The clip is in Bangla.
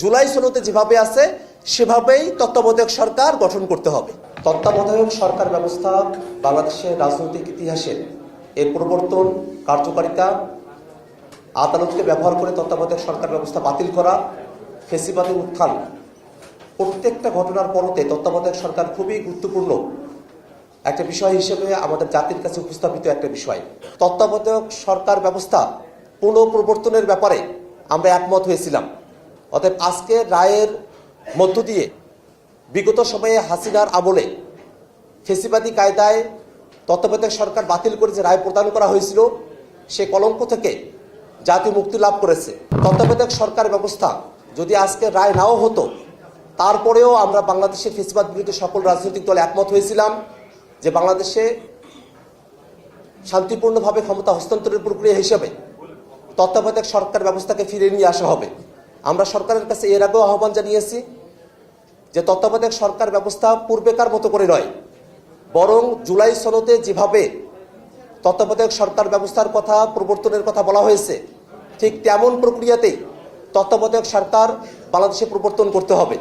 জুলাই সনদে যেভাবে আছে, সেভাবেই তত্ত্বাবধায়ক সরকার গঠন করতে হবে। তত্ত্বাবধায়ক সরকার ব্যবস্থা বাংলাদেশের রাজনৈতিক ইতিহাসে এর প্রবর্তন, কার্যকারিতা, আদালতকে ব্যবহার করে তত্ত্বাবধায়ক সরকার ব্যবস্থা বাতিল করা ফেসিবাদের উত্থান, প্রত্যেকটা ঘটনার পরতে তত্ত্বাবধায়ক সরকার খুবই গুরুত্বপূর্ণ একটা বিষয় হিসেবে আমাদের জাতির কাছে উপস্থাপিত একটা বিষয়। তত্ত্বাবধায়ক সরকার ব্যবস্থা পুনঃপ্রবর্তনের ব্যাপারে আমরা একমত হয়েছিলাম। অতএব আজকে রায়ের মধ্য দিয়ে বিগত সময়ে হাসিনার আমলে ফেসিবাদী কায়দায় তত্ত্বাবধায়ক সরকার বাতিল করে যে রায় প্রদান করা হয়েছিল, সে কলঙ্ক থেকে জাতি মুক্তি লাভ করেছে। তত্ত্বাবধায়ক সরকার ব্যবস্থা যদি আজকে রায় নাও হতো, তারপরেও আমরা বাংলাদেশের ফেসিবাদ বিরুদ্ধে সকল রাজনৈতিক দল একমত হয়েছিলাম যে বাংলাদেশে শান্তিপূর্ণভাবে ক্ষমতা হস্তান্তরের প্রক্রিয়া হিসেবে তত্ত্বাবধায়ক সরকার ব্যবস্থাকে ফিরিয়ে নিয়ে আসা হবে। আমরা সরকারের কাছে এর আগেও আহ্বান জানিয়েছি যে তত্ত্বাবধায়ক সরকার ব্যবস্থা পূর্বেকার মতো করে নয়। বরং জুলাই সনতে যেভাবে তত্ত্বাবধায়ক সরকার ব্যবস্থার কথা, প্রবর্তনের কথা বলা হয়েছে, ঠিক তেমন প্রক্রিয়াতেই তত্ত্বাবধায়ক সরকার বাংলাদেশে প্রবর্তন করতে হবে।